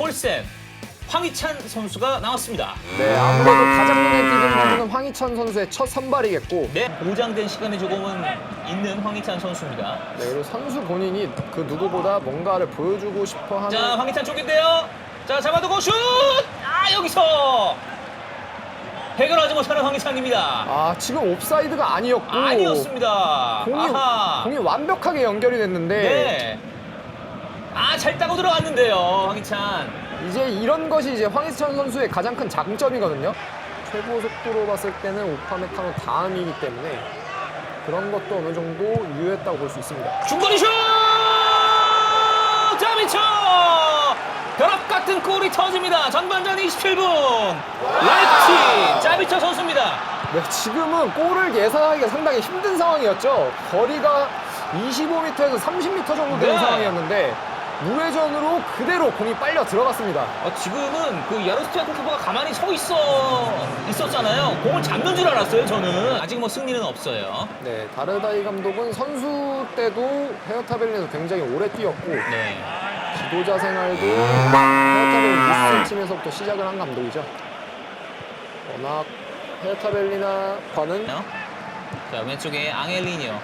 폴센 황희찬 선수가 나왔습니다. 네, 아무래도 가장 눈에 띄는 부분은 황희찬 선수의 첫 선발이겠고 네, 보장된 시간이 조금은 있는 황희찬 선수입니다. 네, 그리고 선수 본인이 그 누구보다 뭔가를 보여주고 싶어하는 자, 황희찬 쪽인데요. 자, 잡아두고 슛! 아, 여기서 해결하지 못하는 황희찬입니다. 아 지금 옵사이드가 아니었고 아니었습니다. 공이, 아하. 공이 완벽하게 연결이 됐는데 네. 아, 잘 따고 들어갔는데요, 황희찬. 이제 이런 것이 이제 황희찬 선수의 가장 큰 장점이거든요. 최고 속도로 봤을 때는 오파메카노 다음이기 때문에 그런 것도 어느 정도 유효했다고 볼 수 있습니다. 중거리 슛! 자미쳐! 벼락 같은 골이 터집니다. 전반전 27분. 라이프치 자비처 선수입니다. 네, 지금은 골을 예상하기가 상당히 힘든 상황이었죠. 거리가 25m에서 30m 정도 되는 네. 상황이었는데 무회전으로 그대로 공이 빨려 들어갔습니다. 어, 지금은 그 야로스티아 골키퍼가 가만히 서 있어 있었잖아요. 공을 잡는 줄 알았어요. 저는 아직 뭐 승리는 없어요. 네, 다르다이 감독은 선수 때도 헤어타 벨린에서 굉장히 오래 뛰었고 네. 지도자 생활도 헤어타 벨린 리슨 팀에서부터 시작을 한 감독이죠. 워낙 헤어타 벨리나과는 자 왼쪽에 앙헬리니요.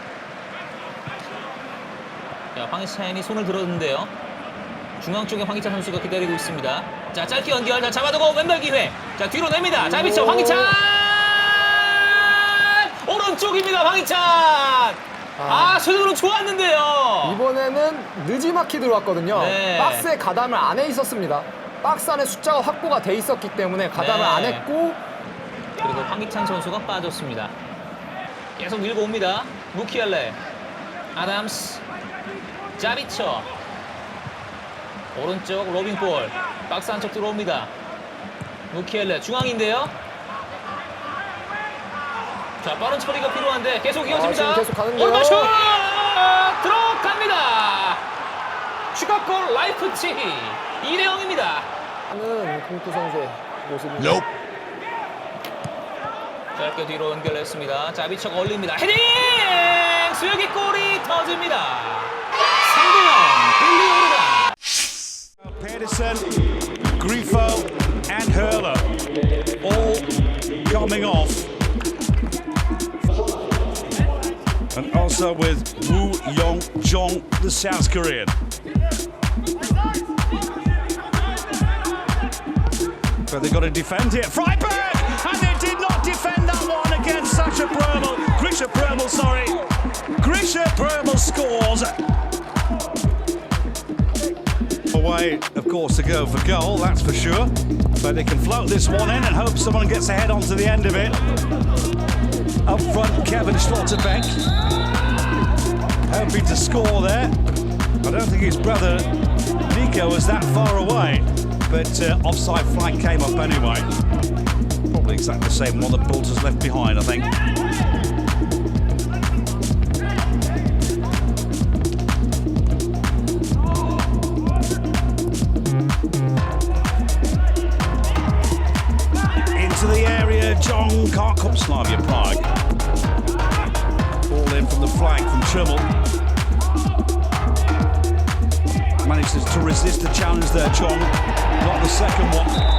자 황희찬이 손을 들었는데요. 중앙 쪽에 황희찬 선수가 기다리고 있습니다. 자 짧게 연결, 자 잡아두고 왼발 기회. 자 뒤로 냅니다. 자 미쳐 오. 황희찬 오른쪽입니다. 황희찬. 아 쇄도는 좋았는데요. 이번에는 느지막히 들어왔거든요. 네. 박스에 가담을 안에 있었습니다. 박스 안에 숫자가 확보가 돼 있었기 때문에 가담을 네. 안 했고 그리고 황희찬 선수가 빠졌습니다. 계속 밀고 옵니다. 무키엘레, 아담스, 자비처. 오른쪽 로빙볼, 박스 안쪽 들어옵니다. 무키엘레 중앙인데요. 자 빠른 처리가 필요한데 계속 이어집니다. 지금 계속 가는데요. 오른발 슛 들어갑니다. 추가골 라이프치 2대 0입니다. 하는 콩쿠 선수의 모습입니다. Nope. 짧게 뒤로 연결했습니다. 자비처가 올립니다. 헤딩! 수혁이 골이 터집니다. 3대0 빌리 오르다. Pedersen, Grifo, and Hurler all coming off. And also with Woo Yong Jong, the South Korean. But they've got to defend here. Freiburg! And they did not defend that one against Sasha Brömel. Grisha Brömel, sorry. Grisha Brömel scores. Way, of course, to go for goal, that's for sure. But they can float this one in and hope someone gets ahead onto the end of it. Up front, Kevin Schlotterbeck. Hoping to score there. I don't think his brother Nico was that far away. But uh, offside flag came up anyway. Probably exactly the same one that Bolter's left behind, I think. John can't come Slavia Prague. Ball in from the flag from Trimble. Manages to resist the challenge there, John. Not the second one.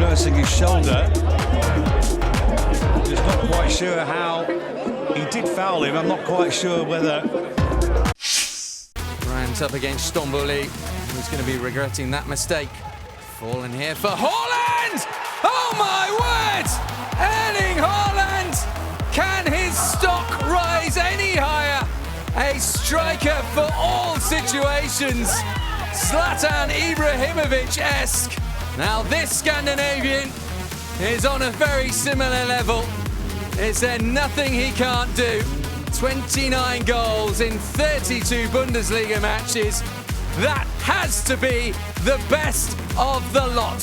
Nursing his shoulder. Just not quite sure how he did foul him. I'm not quite sure whether Ryan's up against Stromboli, who's going to be regretting that mistake. Falling here for Holland! Oh my word! Erling Haaland! Can his stock rise any higher? A striker for all situations. Zlatan Ibrahimovic-esque. Now this Scandinavian is on a very similar level. Is there nothing he can't do? 29 goals in 32 Bundesliga matches. That has to be the best of the lot.